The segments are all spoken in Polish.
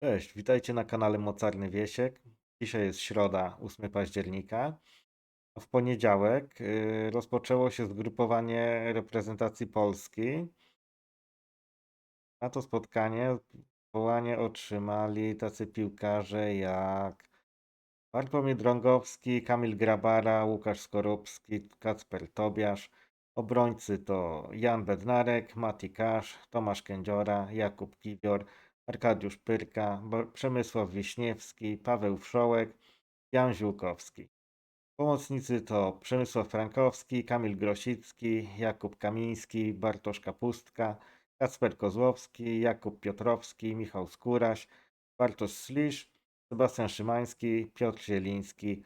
Cześć, witajcie na kanale Mocarny Wiesiek. Dzisiaj jest środa, 8 października. W poniedziałek y, rozpoczęło się zgrupowanie reprezentacji Polski. Na to spotkanie wołanie otrzymali tacy piłkarze jak Bartłomiej Drągowski, Kamil Grabara, Łukasz Skorupski, Kacper Tobiasz. Obrońcy to Jan Bednarek, Mati Kasz, Tomasz Kędziora, Jakub Kiwior, Arkadiusz Pyrka, Przemysław Wiśniewski, Paweł Wszołek, Jan Ziółkowski. Pomocnicy to Przemysław Frankowski, Kamil Grosicki, Jakub Kamiński, Bartosz Kapustka, Kacper Kozłowski, Jakub Piotrowski, Michał Skóraś, Bartosz Slisz, Sebastian Szymański, Piotr Zieliński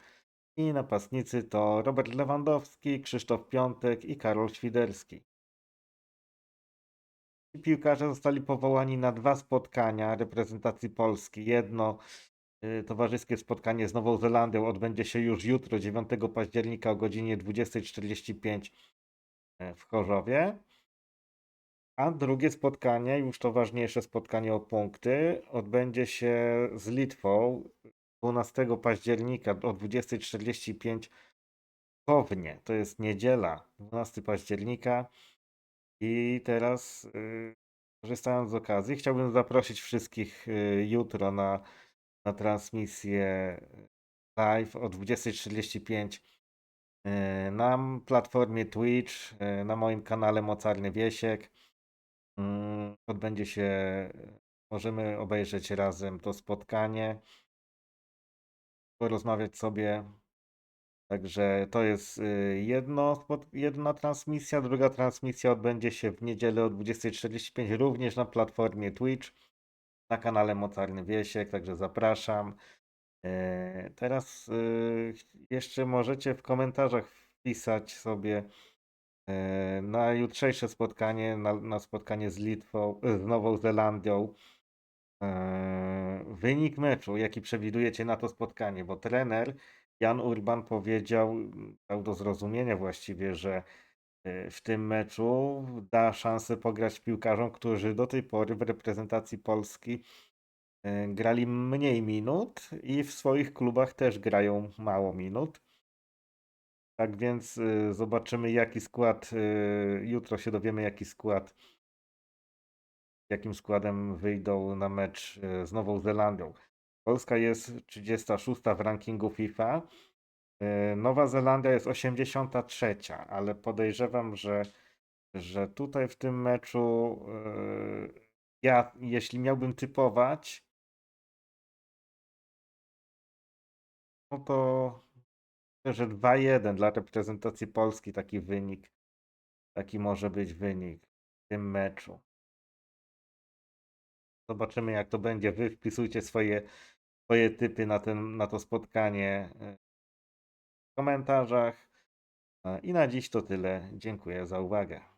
i napastnicy to Robert Lewandowski, Krzysztof Piątek i Karol Świderski. Piłkarze zostali powołani na dwa spotkania reprezentacji Polski. Jedno y, towarzyskie spotkanie z Nową Zelandią odbędzie się już jutro, 9 października o godzinie 20.45 e, w Chorzowie. A drugie spotkanie, już to ważniejsze spotkanie o punkty, odbędzie się z Litwą 12 października o 20.45 w Kownie. To jest niedziela, 12 października. I teraz, y, korzystając z okazji, chciałbym zaprosić wszystkich y, jutro na, na transmisję live o 20.45 y, na m- platformie Twitch, y, na moim kanale Mocarny Wiesiek. Mm, Odbędzie się, możemy obejrzeć razem to spotkanie, porozmawiać sobie. Także to jest y, jedno, jedna transmisja. Druga transmisja odbędzie się w niedzielę o 20.45 również na platformie Twitch, na kanale Mocarny Wiesiek, także zapraszam. E, Teraz y, jeszcze możecie w komentarzach wpisać sobie e, na jutrzejsze spotkanie, na, na spotkanie z Litwą, z Nową Zelandią. e, Wynik meczu, jaki przewidujecie na to spotkanie, bo trener Jan Urban powiedział, dał do zrozumienia właściwie, że e, w tym meczu da szansę pograć piłkarzom, którzy do tej pory w reprezentacji Polski e, grali mniej minut i w swoich klubach też grają mało minut. Tak więc e, zobaczymy, jaki skład. Jutro się dowiemy, jaki skład, jakim składem wyjdą na mecz z Nową Zelandią. Polska jest 36 w rankingu FIFA. E, Nowa Zelandia jest 83, ale podejrzewam, że, że tutaj w tym meczu e, ja, jeśli miałbym typować, no to że 2-1 dla reprezentacji Polski taki wynik, taki może być wynik w tym meczu. Zobaczymy, jak to będzie. Wy wpisujcie swoje, swoje typy na, ten, na to spotkanie e, w komentarzach. E, I na dziś to tyle. Dziękuję za uwagę.